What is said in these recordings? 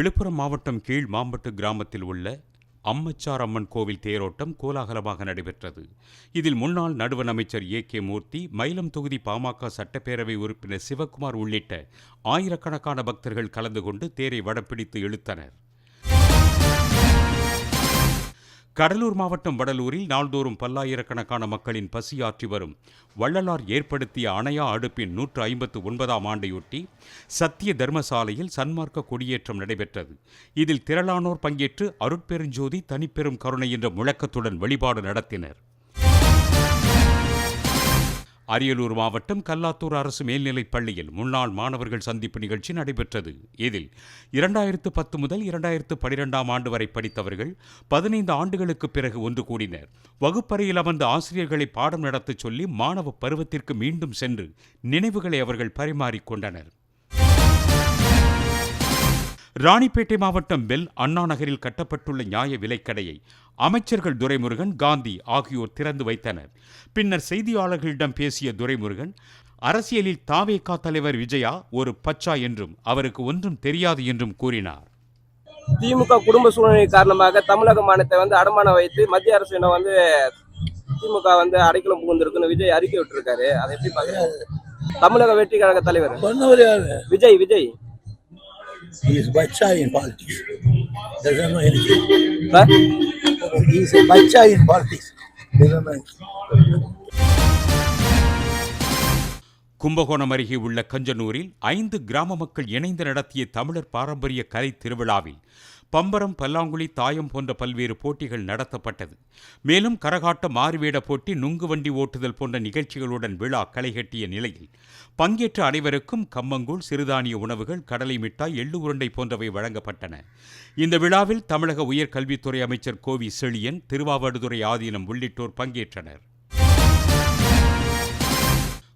விழுப்புரம் மாவட்டம் கீழ் மாம்பட்டு கிராமத்தில் உள்ள அம்மச்சார் அம்மன் கோவில் தேரோட்டம் கோலாகலமாக நடைபெற்றது. இதில் முன்னாள் நடுவண் அமைச்சர் ஏ. கே. மூர்த்தி மயிலம் தொகுதி பாமக சட்டப்பேரவை உறுப்பினர் சிவக்குமார் உள்ளிட்ட ஆயிரக்கணக்கான பக்தர்கள் கலந்து கொண்டு தேரை வடப்பிடித்து இழுத்தனர். கடலூர் மாவட்டம் வடலூரில் நாள்தோறும் பல்லாயிரக்கணக்கான மக்களின் பசியாற்றி வரும். வள்ளலார் ஏற்படுத்திய அணையா அடுப்பின் நூற்று ஐம்பத்து ஒன்பதாம் ஆண்டையொட்டி சத்திய தர்மசாலையில் சன்மார்க்க கொடியேற்றம் நடைபெற்றது. இதில் திரளானோர் பங்கேற்று அருட்பெருஞ்சோதி தனிப்பெரும் கருணை என்ற முழக்கத்துடன் வழிபாடு நடத்தினர். அரியலூர் மாவட்டம் கல்லாத்தூர் அரசு மேல்நிலைப் பள்ளியில் முன்னாள் மாணவர்கள் சந்திப்பு நிகழ்ச்சி நடைபெற்றது. இதில் இரண்டாயிரத்து பத்து முதல் இரண்டாயிரத்து பனிரெண்டாம் ஆண்டு வரை படித்தவர்கள் பதினைந்து ஆண்டுகளுக்கு பிறகு ஒன்று கூடினர். வகுப்பறையில் அமர்ந்த ஆசிரியர்களை பாடம் நடத்தச் சொல்லி மாணவ பருவத்திற்கு மீண்டும் சென்று நினைவுகளை அவர்கள் பரிமாறிக்கொண்டனர் ராணிப்பேட்டை மாவட்டம் பெல் அண்ணா நகரில் கட்டப்பட்டுள்ள நியாய விலைக்கடையை அமைச்சர்கள் துரைமுருகன் காந்தி ஆகியோர் திறந்து வைத்தனர். பின்னர் செய்தியாளர்களிடம் பேசிய துரைமுருகன் அரசியலில் தாவேகா தலைவர் விஜயா ஒரு பச்சா என்றும் அவருக்கு ஒன்றும் தெரியாது என்றும் கூறினார். திமுக குடும்ப சூழ்நிலை காரணமாக தமிழக மாநிலத்தை வந்து அடமானம் வைத்து மத்திய அரசு என்ன வந்து திமுக வந்து அடைக்கலம் புகுந்திருக்குன்னு விஜய் அறிக்கை விட்டுருக்காரு. அதை எப்படி பாக்குறீங்க தமிழக வெற்றி கழக தலைவர். Vijay Vijay. He is bacha in politics. Doesn't know anything. Sir He is a bacha in politics. Doesn't know anything. Kumbakonam அருகே உள்ள கஞ்சனூரில் ஐந்து கிராம மக்கள் இணைந்து நடத்திய தமிழர் பாரம்பரிய கலை திருவிழாவில் பம்பரம் பல்லாங்குழி தாயம் போன்ற பல்வேறு போட்டிகள் நடத்தப்பட்டது. மேலும் கரகாட்ட மாறுவேட போட்டி நுங்கு வண்டி ஓட்டுதல் போன்ற நிகழ்ச்சிகளுடன் விழா களைகட்டிய நிலையில் பங்கேற்ற அனைவருக்கும் கம்மங்கூழ் சிறுதானிய உணவுகள் கடலை மிட்டாய் எள்ளு உருண்டை போன்றவை வழங்கப்பட்டன. இந்த விழாவில் தமிழக உயர்கல்வித்துறை அமைச்சர் கோவி செழியன் திருவாவடுதுறை ஆதீனம் உள்ளிட்டோர் பங்கேற்றனர்.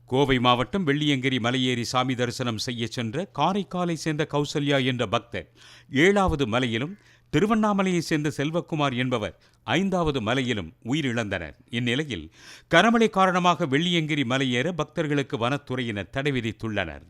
கோவை மாவட்டம் வெள்ளியங்கிரி மலையேறி சாமி தரிசனம் செய்ய சென்ற காரைக்காலை சேர்ந்த கௌசல்யா என்ற பக்தர் ஏழாவது மலையிலும் திருவண்ணாமலையை சேர்ந்த செல்வக்குமார் என்பவர் ஐந்தாவது மலையிலும் உயிரிழந்தனர். இந்நிலையில் கனமழை காரணமாக வெள்ளியங்கிரி மலையேற பக்தர்களுக்கு வனத்துறையினர் தடை விதித்துள்ளனர்.